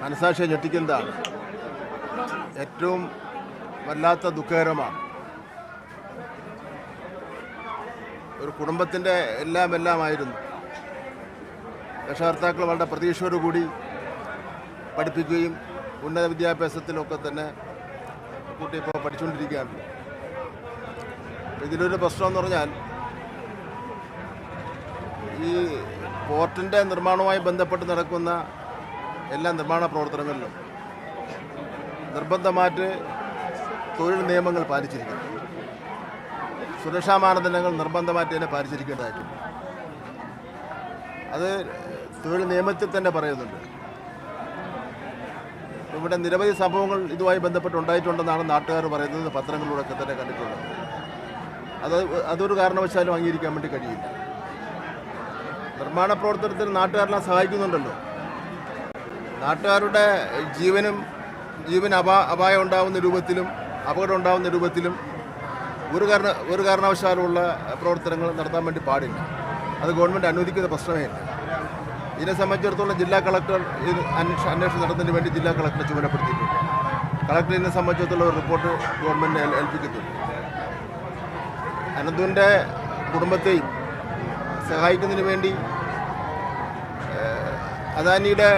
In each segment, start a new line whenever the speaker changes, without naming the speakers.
മനസാക്ഷിയെ ഞെട്ടിക്കുന്നതാണ് ഏറ്റവും വല്ലാത്ത ദുഃഖകരമാണ്. ഒരു കുടുംബത്തിന്റെ എല്ലാം എല്ലാമായിരുന്നു രക്ഷകർത്താക്കൾ വളരെ പ്രതീക്ഷയോടുകൂടി പഠിപ്പിക്കുകയും ഉന്നത വിദ്യാഭ്യാസത്തിലൊക്കെ തന്നെ കുട്ടി ഇപ്പോൾ പഠിച്ചുകൊണ്ടിരിക്കുകയാണ്. ഇതിലൊരു പ്രശ്നമെന്ന് പറഞ്ഞാൽ ഈ പോർട്ടിന്റെ നിർമ്മാണവുമായി ബന്ധപ്പെട്ട് നടക്കുന്ന എല്ലാ നിർമ്മാണ പ്രവർത്തനങ്ങളിലും നിർബന്ധമായിട്ട് തൊഴിൽ നിയമങ്ങൾ പാലിച്ചിരിക്കണം. സുരക്ഷാ മാനദണ്ഡങ്ങൾ നിർബന്ധമായിട്ട് തന്നെ പാലിച്ചിരിക്കേണ്ടതായിട്ടുണ്ട്. അത് തൊഴിൽ നിയമത്തിൽ തന്നെ പറയുന്നുണ്ട്. ഇവിടെ നിരവധി സംഭവങ്ങൾ ഇതുമായി ബന്ധപ്പെട്ട് ഉണ്ടായിട്ടുണ്ടെന്നാണ് നാട്ടുകാർ പറയുന്നത്. പത്രങ്ങളിലൂടെയൊക്കെ തന്നെ കണ്ടിട്ടുള്ളത് അത് അതൊരു കാരണവശാലും അംഗീകരിക്കാൻ വേണ്ടി കഴിയില്ല. നിർമ്മാണ പ്രവർത്തനത്തിന് നാട്ടുകാരെല്ലാം സഹായിക്കുന്നുണ്ടല്ലോ. നാട്ടുകാരുടെ ജീവനും ജീവൻ അപാ അപായം ഉണ്ടാകുന്ന രൂപത്തിലും അപകടം ഉണ്ടാകുന്ന രൂപത്തിലും ഒരു കാരണ ഒരു കാരണവശാലുമുള്ള പ്രവർത്തനങ്ങൾ നടത്താൻ വേണ്ടി പാടില്ല. അത് ഗവൺമെന്റ് അനുവദിക്കുന്ന പ്രശ്നമേ ഇല്ല ഇതിനെ സംബന്ധിച്ചിടത്തോളം ജില്ലാ കളക്ടർ ഇത് അന്വേഷണം നടത്തുന്നതിന് വേണ്ടി ജില്ലാ കളക്ടറെ ചുമതലപ്പെടുത്തിയിട്ടുണ്ട്. കളക്ടർ ഇതിനെ സംബന്ധിച്ചിടത്തോളം ഒരു റിപ്പോർട്ട് ഗവൺമെന്റ് ഏൽ- ഏൽപ്പിക്കുന്നുണ്ട് അനന്തുവിന്റെ കുടുംബത്തെയും സഹായിക്കുന്നതിന് വേണ്ടി അദാനിയുടെ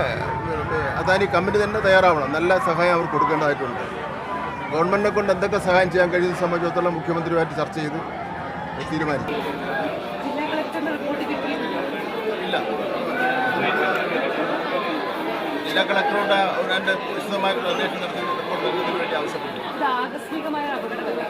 അദാനി കമ്പനി തന്നെ തയ്യാറാവണം. നല്ല സഹായം അവർ കൊടുക്കേണ്ടതായിട്ടുണ്ട്. ഗവൺമെന്റിനെ കൊണ്ട് എന്തൊക്കെ സഹായം ചെയ്യാൻ കഴിയുന്ന സംബന്ധിച്ചിടത്തോളം മുഖ്യമന്ത്രിയുമായിട്ട് ചർച്ച ചെയ്ത്. തീരുമാനിക്കും
കിട്ടിയിട്ടില്ല.
ഇല്ല ജില്ലാ കളക്ടറോട് അതിന്റെ വിശദമായ അന്വേഷണം നടത്തി റിപ്പോർട്ട് നൽകുന്നതിന് വേണ്ടി ആവശ്യപ്പെട്ടു.
ഇത് ആകസ്മികമായ അപകടമല്ല.